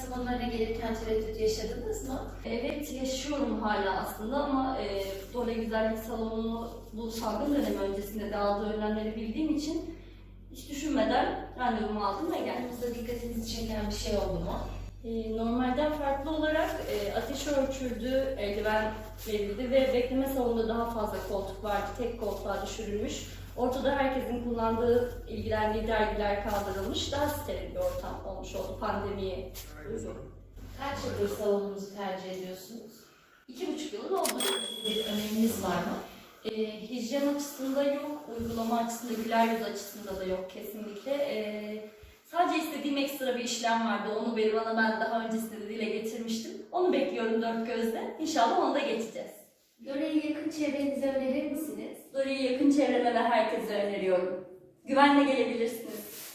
salonlarına gelirken tereddüt yaşadınız mı? Evet yaşıyorum hala aslında ama e, Dole Güzellik Salonu'nu bu salgın dönemi öncesinde de aldığı önlemleri bildiğim için hiç düşünmeden randevumu aldım ve geldim. Yanınızda dikkatinizi çeken bir şey oldu mu? E, normalden farklı olarak e, ateş ölçüldü, eldiven verildi ve bekleme salonunda daha fazla koltuk vardı. Tek koltuğa düşürülmüş. Ortada herkesin kullandığı, ilgilendiği dergiler kaldırılmış. Daha steril bir ortam olmuş oldu pandemiye. Kaç yıldır salonunuzu tercih ediyorsunuz? İki buçuk yılı doldu. Bir öneriniz var mı? E, hijyen açısında yok, uygulama açısında, güler yüz açısında da yok kesinlikle. E, sadece istediğim ekstra bir işlem vardı. Onu Berivan'a ben daha öncesinde de dile getirmiştim. Onu bekliyorum dört gözle. İnşallah onu da geçeceğiz. Lore'yi yakın çevrenize önerir misiniz? Dory'yi ve herkese öneriyorum. Güvenle gelebilirsiniz